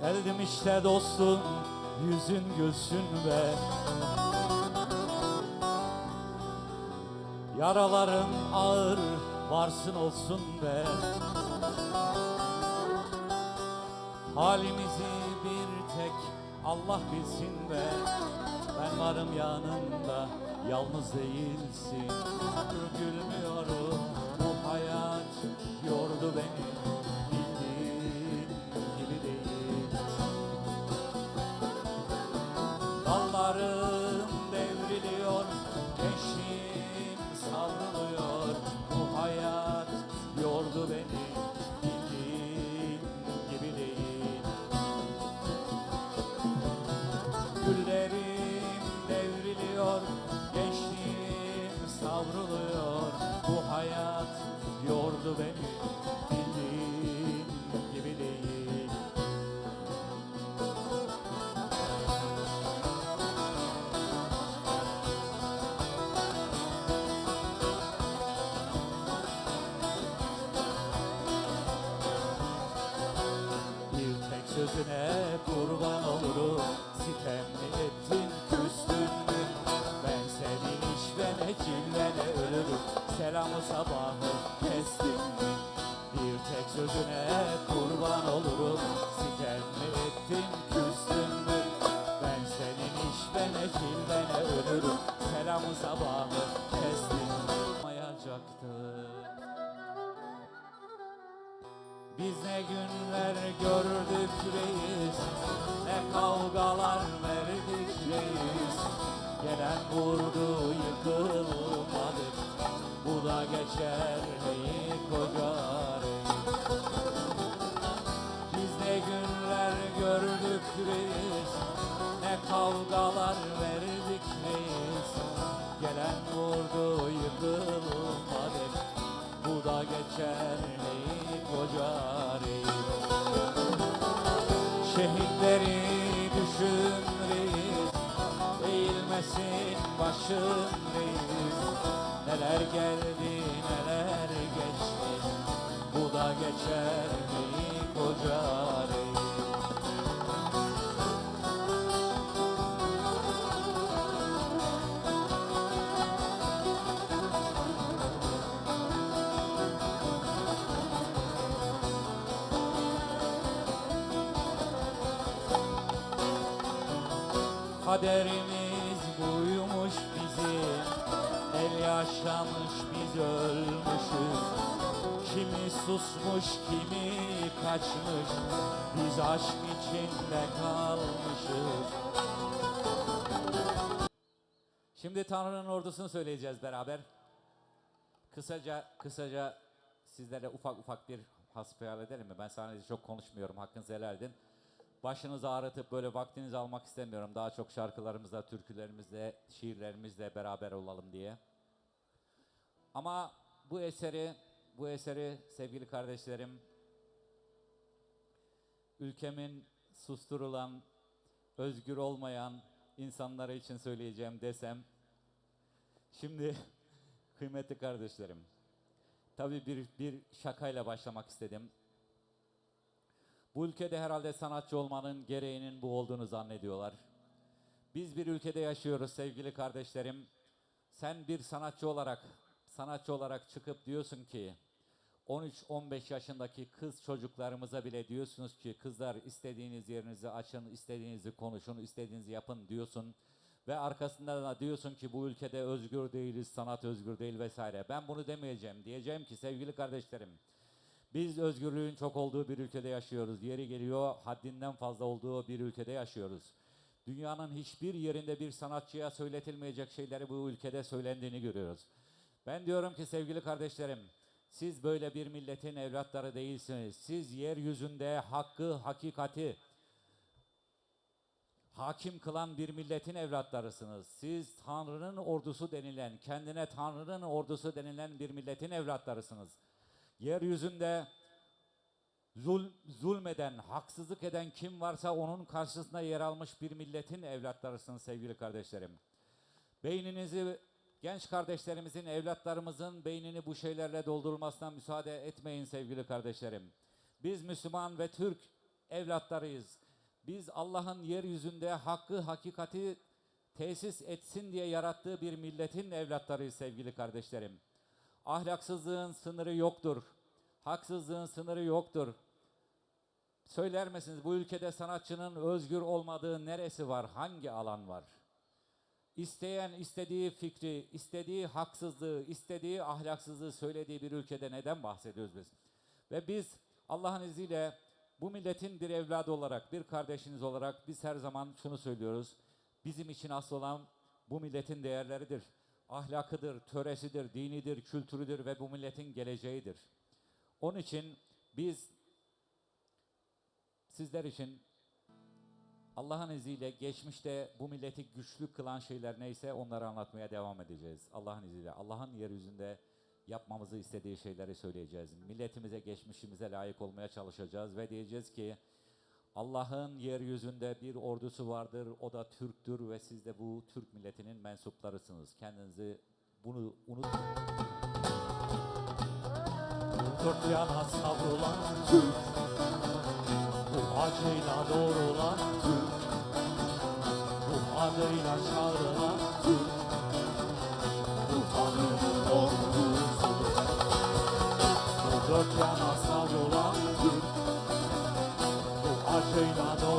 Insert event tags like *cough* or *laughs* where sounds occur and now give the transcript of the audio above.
Geldim işte dostum yüzün gülsün be. Yaraların ağır varsın olsun be. Halimizi bir tek Allah bilsin be. Ben varım yanında yalnız değilsin Yes. Sözüne kurban olurum. Sitem mi ettin küstün mü? Ben senin işvene cilvene ölürüm. Selamı sabahı kestin mi Bir tek sözüne kurban olurum. Sitem mi ettin küstün mü? Ben senin işvene cilvene ölürüm. Selamı sabahı kestin mi Mayacaktı biz ne günler gördük reis Ne kavgalar verdik reis. Gelen vurdu yıkılmadık Bu da geçer neyi koca reis. Biz ne günler gördük reis Ne kavgalar verdik Eğilmesin başın reis Neler geldi neler geçti. Bu da geçer neyi koca reis Kaderimiz buymuş bizim El yaşamış biz ölmüşüz Kimi susmuş kimi kaçmış Biz aşk içinde kalmışız Şimdi Tanrı'nın ordusunu söyleyeceğiz beraber. Kısaca kısaca sizlere ufak ufak bir hasbihal edelim mi? Ben sahnede çok konuşmuyorum. Hakkınızı helal edin. Başınızı ağrıtıp böyle vaktinizi almak istemiyorum. Daha çok şarkılarımızla, türkülerimizle, şiirlerimizle beraber olalım diye. Ama bu eseri, bu eseri sevgili kardeşlerim, ülkemin susturulan, özgür olmayan insanları için söyleyeceğim desem, şimdi *laughs* kıymetli kardeşlerim, tabii bir, bir şakayla başlamak istedim. Bu ülkede herhalde sanatçı olmanın gereğinin bu olduğunu zannediyorlar. Biz bir ülkede yaşıyoruz sevgili kardeşlerim. Sen bir sanatçı olarak, sanatçı olarak çıkıp diyorsun ki 13-15 yaşındaki kız çocuklarımıza bile diyorsunuz ki kızlar istediğiniz yerinizi açın, istediğinizi konuşun, istediğinizi yapın diyorsun. Ve arkasında da diyorsun ki bu ülkede özgür değiliz, sanat özgür değil vesaire. Ben bunu demeyeceğim. Diyeceğim ki sevgili kardeşlerim, biz özgürlüğün çok olduğu bir ülkede yaşıyoruz. Yeri geliyor haddinden fazla olduğu bir ülkede yaşıyoruz. Dünyanın hiçbir yerinde bir sanatçıya söyletilmeyecek şeyleri bu ülkede söylendiğini görüyoruz. Ben diyorum ki sevgili kardeşlerim, siz böyle bir milletin evlatları değilsiniz. Siz yeryüzünde hakkı, hakikati hakim kılan bir milletin evlatlarısınız. Siz Tanrı'nın ordusu denilen, kendine Tanrı'nın ordusu denilen bir milletin evlatlarısınız. Yeryüzünde zul, zulmeden, haksızlık eden kim varsa onun karşısında yer almış bir milletin evlatlarısınız sevgili kardeşlerim. Beyninizi genç kardeşlerimizin, evlatlarımızın beynini bu şeylerle doldurulmasına müsaade etmeyin sevgili kardeşlerim. Biz Müslüman ve Türk evlatlarıyız. Biz Allah'ın yeryüzünde hakkı, hakikati tesis etsin diye yarattığı bir milletin evlatlarıyız sevgili kardeşlerim. Ahlaksızlığın sınırı yoktur. Haksızlığın sınırı yoktur. Söyler misiniz bu ülkede sanatçının özgür olmadığı neresi var? Hangi alan var? İsteyen istediği fikri, istediği haksızlığı, istediği ahlaksızlığı söylediği bir ülkede neden bahsediyoruz biz? Ve biz Allah'ın izniyle bu milletin bir evladı olarak, bir kardeşiniz olarak biz her zaman şunu söylüyoruz. Bizim için asıl olan bu milletin değerleridir. Ahlakıdır, töresidir, dinidir, kültürüdür ve bu milletin geleceğidir. Onun için biz sizler için Allah'ın izniyle geçmişte bu milleti güçlü kılan şeyler neyse onları anlatmaya devam edeceğiz. Allah'ın izniyle. Allah'ın yeryüzünde yapmamızı istediği şeyleri söyleyeceğiz. Milletimize, geçmişimize layık olmaya çalışacağız ve diyeceğiz ki Allah'ın yeryüzünde bir ordusu vardır. O da Türktür ve siz de bu Türk milletinin mensuplarısınız. Kendinizi bunu unutmayın. Dört yana savrulan Türk Bu acıyla doğrulan Türk Bu adıyla çağrılan Türk Bu Tanrı'nın ordusu Bu dört 对话中